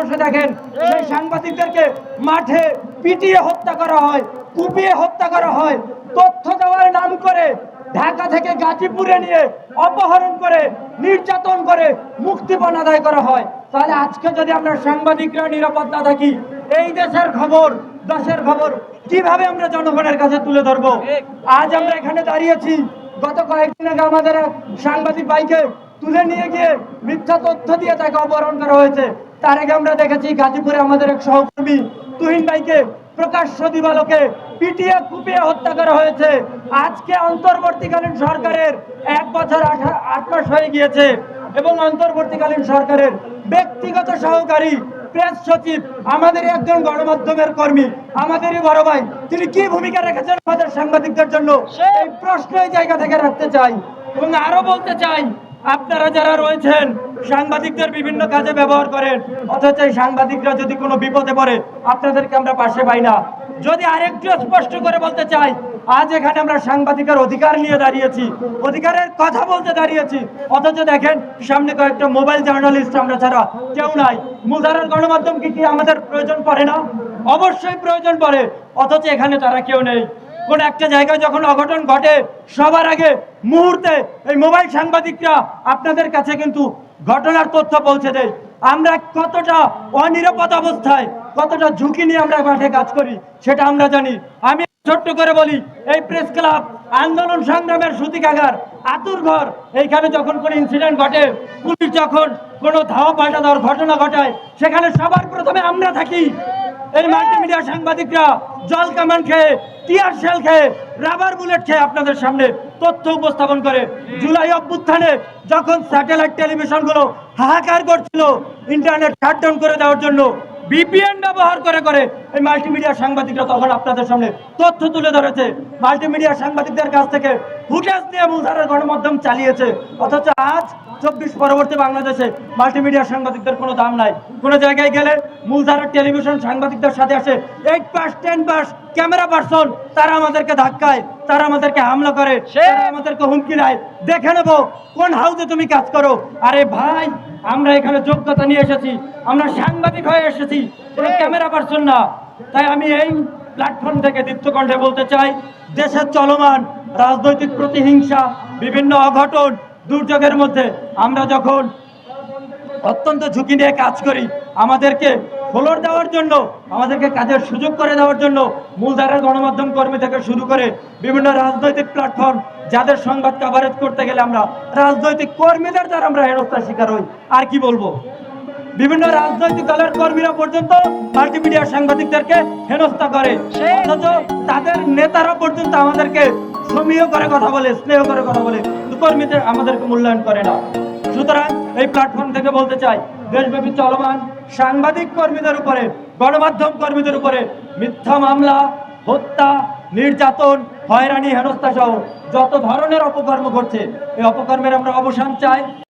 বসে দেখেন, সেই সাংবাদিকদেরকে মাঠে পিটিয়ে হত্যা করা হয়, কুপিয়ে হত্যা করা হয়, তথ্য দেওয়ার নাম করে ঢাকা থেকে গাজীপুরে নিয়ে অপহরণ করে, নির্যাতন করে মুক্তিপণ আদায় করা হয়। তাহলে আজকে যদি আমরা সাংবাদিকরা নিরাপদ না থাকি, এই দেশের খবর দেশের খবর কীভাবে আমরা জনগণের কাছে তুলে ধরবো? আজ আমরা এখানে দাঁড়িয়েছি, গত কয়েকদিন আগে আমাদের সাংবাদিক ভাইকে তুলে নিয়ে গিয়ে মিথ্যা তথ্য দিয়ে তাকে অপহরণ করা হয়েছে। তার আগে আমরা দেখেছি গাজীপুরে আমাদের এক সহকর্মী তুহিন ভাইকে প্রকাশ্য দিবালোকে পিটিয়ে কুপিয়ে হত্যা করা হয়েছে। আজকে অন্তর্বর্তীকালীন সরকারের এক বছর আট মাস হয়ে গিয়েছে এবং অন্তর্বর্তীকালীন সরকারের ব্যক্তিগত সহকারী প্রেস সচিব আমাদের একজন গণমাধ্যমের কর্মী আমাদেরই বড় ভাই তিনি কি ভূমিকা রেখেছেন আমাদের সাংবাদিকদের জন্য? এই প্রশ্ন এই জায়গা থেকে রাখতে চাই এবং আরও বলতে চাই আপনারা যারা রয়েছেন সাংবাদিকদের বিভিন্ন কাজে ব্যবহার করেন। অথচ এই সাংবাদিকরা যদি কোনো বিপদে পড়ে, আপনাদেরকে আমরা পাশে পাই না। যদি আরেকটু স্পষ্ট করে বলতে চাই, আজ এখানে আমরা সাংবাদিকের অধিকার নিয়ে দাঁড়িয়েছি, অধিকারের কথা বলতে দাঁড়িয়েছি। অথচ দেখেন, সামনে কয়েকটা মোবাইল জার্নালিস্ট আমরা ছাড়া কেউ নাই। মুজারের গণমাধ্যম কি কি আমাদের প্রয়োজন পড়ে না? অবশ্যই প্রয়োজন পড়ে। অথচ এখানে তারা কেউ নেই। কোন একটা জায়গায় যখন অঘটন ঘটে, সবার আগে মুহূর্তে এই মোবাইল সাংবাদিকরা আপনাদের কাছে কিন্তু ঘটনার তথ্য পৌঁছে দেয়। আমরা কতটা অনিরাপদ অবস্থায়, কতটা ঝুঁকি নিয়ে আমরা মাঠে কাজ করি, সেটা আমরা জানি। আমি ছোট্ট করে বলি, এই প্রেস ক্লাব আন্দোলন সংগ্রামের সুতিকাগার, আতুর ঘর। এইখানে যখন কোনো ইনসিডেন্ট ঘটে, পুলিশ যখন কোনো ধাওয়া পাল্টা দেওয়ার ঘটনা ঘটায়, সেখানে সবার প্রথমে আমরা থাকি। এই মাল্টিমিডিয়া সাংবাদিকরা জল কামান খেয়ে টিয়ার শেল খেয়ে রাবার বুলেট খেয়ে আপনাদের সামনে তথ্য উপস্থাপন করে জুলাই অভ্যুত্থানে যখন স্যাটেলাইট টেলিভিশনগুলো হাহাকার করছিল ইন্টারনেট শাটডাউন করে দেওয়ার জন্য বিপিএন ব্যবহার করে করে এই মাল্টিমিডিয়া সাংবাদিকরা তখন আপনাদের সামনে তথ্য তুলে ধরেছে। মাল্টিমিডিয়া সাংবাদিকদের কাছ থেকে ফুটেজ নিয়ে মূলধারার গণমাধ্যম চালিয়েছে। অথচ আজ চব্বিশ পরবর্তী বাংলাদেশে মাল্টিমিডিয়া সাংবাদিকদের কোনো দাম নাই। কোনো জায়গায় গেলে মূলধারার টেলিভিশন সাংবাদিকদের সাথে আসে eight pass ten pass camera person তারা আমাদেরকে ধাক্কায় তারা আমাদেরকে হামলা করে তারা আমাদেরকে হুমকি দেয়। দেখে নেব কোন হাউসে তুমি কাজ করো? আরে ভাই আমরা এখানে যোগ্যতা নিয়ে এসেছি আমরা সাংবাদিক হয়ে এসেছি কোনো ক্যামেরা পার্সন না। তাই আমি এই প্ল্যাটফর্ম থেকে দীপ্তকণ্ঠে বলতে চাই দেশের চলমান রাজনৈতিক প্রতিহিংসা বিভিন্ন অঘটন দুর্যোগের মধ্যে আমরা যখন অত্যন্ত ঝুঁকি নিয়ে কাজ করি আমাদেরকে ফলোর দেওয়ার জন্য আমাদেরকে কাজের সুযোগ করে দেওয়ার জন্য মূলধারার গণমাধ্যম কর্মী থেকে শুরু করে বিভিন্ন রাজনৈতিক প্ল্যাটফর্ম যাদের সংবাদ কাভারেজ করতে গেলে আমরা রাজনৈতিক কর্মীদের দ্বারা আমরা হেনস্থার শিকার হই। আর কি বলব? বিভিন্ন রাজনৈতিক দলের কর্মীরা পর্যন্ত মাল্টিমিডিয়া সাংবাদিকদেরকে হেনস্থা করে। অথচ তাদের নেতারা পর্যন্ত আমাদেরকে সমীহ করে কথা বলে স্নেহ করে কথা বলে। কর্মীদের আমাদেরকে মূল্যায়ন করে না। সুতরাং এই প্ল্যাটফর্ম থেকে বলতে চাই দেশব্যাপী চলমান সাংবাদিক কর্মীদের উপরে, গণমাধ্যম কর্মীদের উপরে মিথ্যা মামলা, হত্যা, নির্যাতন, হয়রানি হেনস্থা সহ যত ধরনের অপকর্ম ঘটছে, এই অপকর্মের আমরা অবসান চাই।